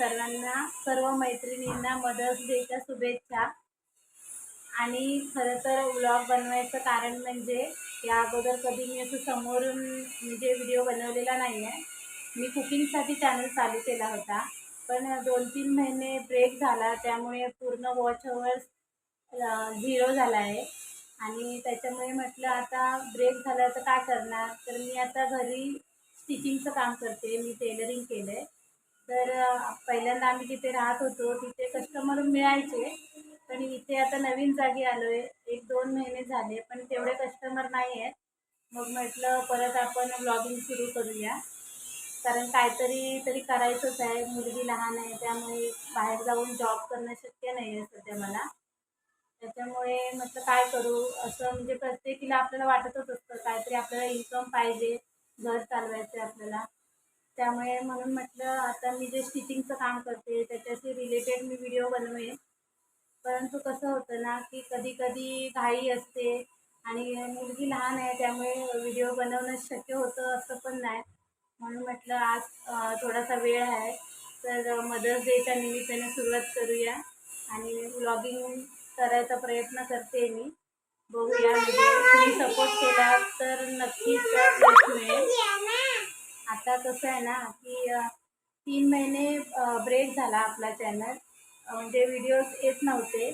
सर्वांना सर्व मैत्रिणींना मदर्स डेच्या शुभेच्छा. आणि खरं तर व्लॉग बनवायचं कारण म्हणजे या अगोदर कधी मी असं समोरून म्हणजे व्हिडिओ बनवलेला नाही आहे मी कुकिंगसाठी चॅनल चालू केला होता. पण दोन तीन महिने ब्रेक झाला त्यामुळे पूर्ण वॉच अवर्स झिरो झाला आहे. आणि त्याच्यामुळे म्हटलं आता ब्रेक झाला तर काय करणार? तर मी आता घरी स्टिचिंगचं काम करते मी टेलरिंग केलं आहे पहिल्यांदा आम्ही जिथे राहत होतो तिथे कस्टमर मिळायचे. पण इथे आता नवीन जागी आलो आहे एक दोन महिने झाले पण तेवढे कस्टमर नाही आहेत मग म्हटलं परत आपण ब्लॉगिंग सुरू करूया. कारण काहीतरी तरी करायचंच आहे. मुलगी लहान आहे त्यामुळे बाहेर जाऊन जॉब करणं शक्य नाही आहे सध्या मला. त्याच्यामुळे म्हटलं काय करू? असं म्हणजे प्रत्येकीला आपल्याला वाटतच असतं. काहीतरी आपल्याला इन्कम पाहिजे. मी व्हिडिओ बनवेन परंतु कसं होतं ना की कधी कधी घाई असते आणि मुलगी लहान आहे त्यामुळे व्हिडिओ बनवणं शक्य होतं असं पण नाही. म्हणून म्हटलं आज थोडासा वेळ आहे. तर मदर्स डेच्या निमित्ताने सुरुवात करूया आणि व्लॉगिंग करायचा प्रयत्न करते मी. बघूया म्हणजे तुम्ही सपोर्ट केला तर नक्कीच मिळेल. आता कसं आहे ना की तीन महिने ब्रेक झाला आपला चॅनल म्हणजे व्हिडिओज येत नव्हते.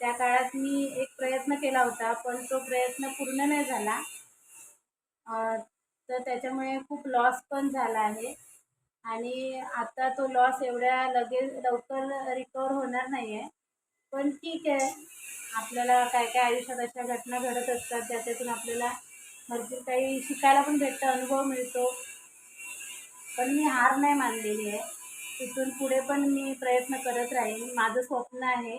त्या काळात मी एक प्रयत्न केला होता पण तो प्रयत्न पूर्ण नाही झाला. तर त्याच्यामुळे खूप लॉस पण झाला आहे. आणि आता तो लॉस एवढ्या लगेच लवकर रिकवर होणार नाही आहे पण ठीक आहे. आपल्याला काय काय आयुष्यात अशा घटना घडत असतात ज्याच्यातून आपल्याला भरपूर काही शिकायला पण भेटतं अनुभव मिळतो. पण मी हार नाही मानलेली आहे. तिथून पुढे पण मी प्रयत्न करत राहीन. माझं स्वप्न आहे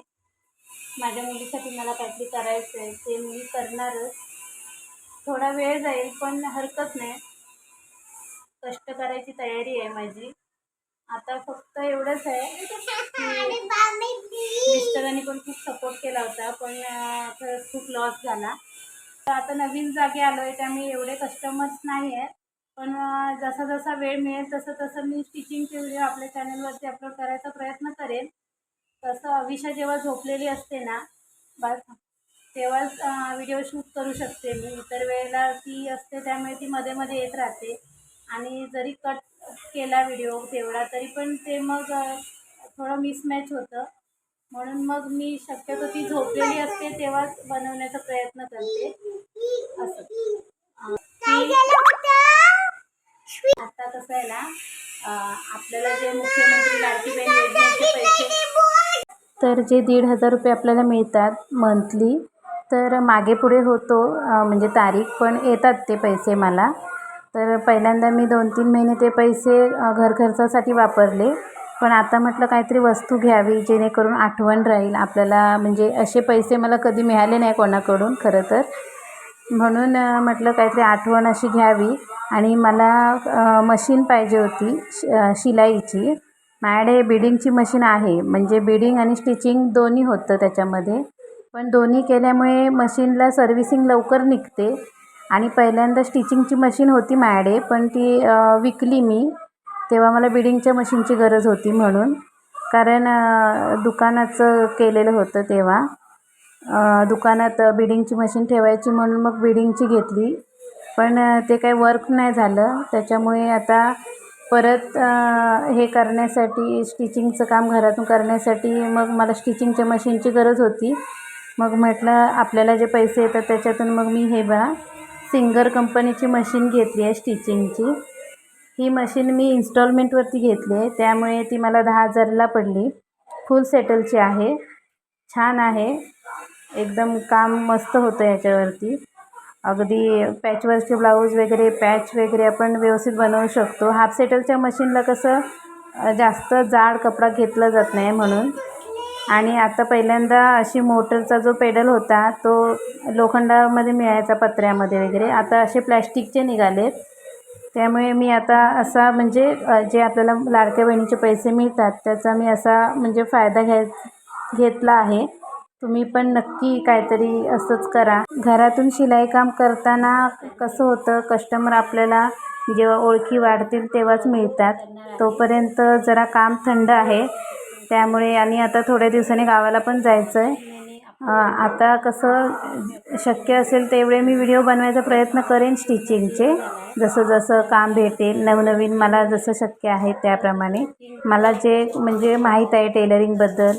माझ्या मुलीसाठी मला काहीतरी करायचं आहे ते मी करणारच. थोडा वेळ जाईल पण हरकत नाही. कष्ट करायची तयारी आहे माझी. आता फक्त एवढंच आहे मिस्टरांनी पण खूप सपोर्ट केला होता पण खरंच खूप लॉस झाला. तर आता नवीन जागी आलो आहे त्यामुळे एवढे कस्टमर्स नाही आहेत पण जसा जसा वेळ मिळेल तसं तसं मी स्टिचिंगचे व्हिडिओ आपल्या चॅनलवरती अपलोड करायचा प्रयत्न करेन. तसं अविशा जेव्हा झोपलेली असते ना बस तेव्हाच व्हिडिओ शूट करू शकते मी. इतर वेळेला ती असते त्यामुळे ती मध्ये मध्ये येत राहते. आणि जरी कट केला व्हिडिओ तेवढा तरी पण ते मग थोडं मिसमॅच होतं. म्हणून मग मी शक्यतो ती झोपलेली असते तेव्हाच बनवण्याचा प्रयत्न करते. असं. कसं आहे ना आपल्याला जे मुख्यमंत्री लाडकी बहीण योजनेचे पैसे तर जे दीड हजार रुपये आपल्याला मिळतात मंथली तर मागे पुढे होतो म्हणजे तारीख पण येतात ते पैसे मला. तर पहिल्यांदा मी दोन तीन महिने ते पैसे अ, घर खर्चासाठी वापरले. पण आता म्हटलं काहीतरी वस्तू घ्यावी जेणेकरून आठवण राहील आपल्याला. म्हणजे असे पैसे मला कधी मिळाले नाही कोणाकडून खरं तर. म्हणून म्हटलं काहीतरी आठवण अशी घ्यावी. आणि मला मशीन पाहिजे होती शि शिलाईची. माझ्याकडे बिडिंगची मशीन आहे. म्हणजे बिडिंग आणि स्टिचिंग दोन्ही होतं त्याच्यामध्ये. पण दोन्ही केल्यामुळे मशीनला सर्व्हिसिंग लवकर निघते. आणि पहिल्यांदा स्टिचिंगची मशीन होती माझ्याकडे पण ती विकली मी. तेव्हा मला बिडिंगच्या मशीनची गरज होती म्हणून. कारण दुकानाचं केलेलं होतं तेव्हा. दुकानात बिडिंगची मशीन ठेवायची म्हणून मग बिडिंगची घेतली. पण ते काही वर्क नाही झालं. त्याच्यामुळे आता परत हे करण्यासाठी स्टिचिंगचं काम घरातून करण्यासाठी मग मला स्टिचिंगच्या मशीनची गरज होती. मग म्हटलं आपल्याला जे पैसे येतात त्याच्यातून मग मी हे बा सिंगर कंपनीची मशीन घेतली आहे स्टिचिंगची ही मशीन मी इन्स्टॉलमेंटवरती घेतली आहे. त्यामुळे ती मला दहा हजारला पडली. फुल सेटलची आहे. छान आहे. एकदम काम मस्त होतं याच्यावरती. अगदी पॅचवर्कचे ब्लाऊज वगैरे पॅच वगैरे आपण व्यवस्थित बनवू शकतो. हाफ सेटलच्या मशीनला कसं जास्त जाड कपडा घेतला जात नाही म्हणून. आणि आता पहिल्यांदा अशी मोटरचा जो पेडल होता तो लोखंडामध्ये मिळायचा पत्र्यामध्ये वगैरे. आता असे प्लॅस्टिकचे निघालेत. त्यामुळे मी आता असा म्हणजे जे आपल्याला लाडक्या बहिणीचे पैसे मिळतात त्याचा मी असा म्हणजे फायदा घ्याय घेतला आहे. तुम्ही पण नक्की काहीतरी असंच करा. घरातून शिलाई काम करताना कसं होतं कस्टमर आपल्याला जेव्हा ओळखी वाढतील तेव्हाच मिळतात. तोपर्यंत जरा काम थंड आहे. त्यामुळे आणि आता थोड्या दिवसांनी गावाला पण जायचं आहे आता कसं शक्य असेल तेवढे मी व्हिडिओ बनवायचा प्रयत्न करेन स्टिचिंगचे. जसं जसं काम भेटेल नवनवीन मला जसं शक्य आहे त्याप्रमाणे. मला जे म्हणजे माहीत आहे टेलरिंगबद्दल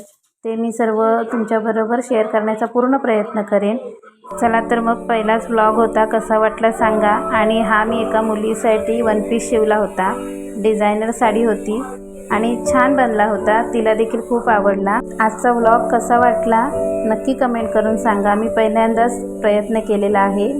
ते मी सर्व तुमच्याबरोबर शेअर करण्याचा पूर्ण प्रयत्न करेन. चला तर मग पहिलाच व्लॉग होता कसा वाटला सांगा. आणि हा मी एका मुलीसाठी वन पीस शिवला होता. डिझायनर साडी होती. आणि छान बनला होता. तिला देखील खूप आवडला. आजचा व्लॉग कसा वाटला? नक्की कमेंट करून सांगा. मी पहिल्यांदाच प्रयत्न केलेला आहे.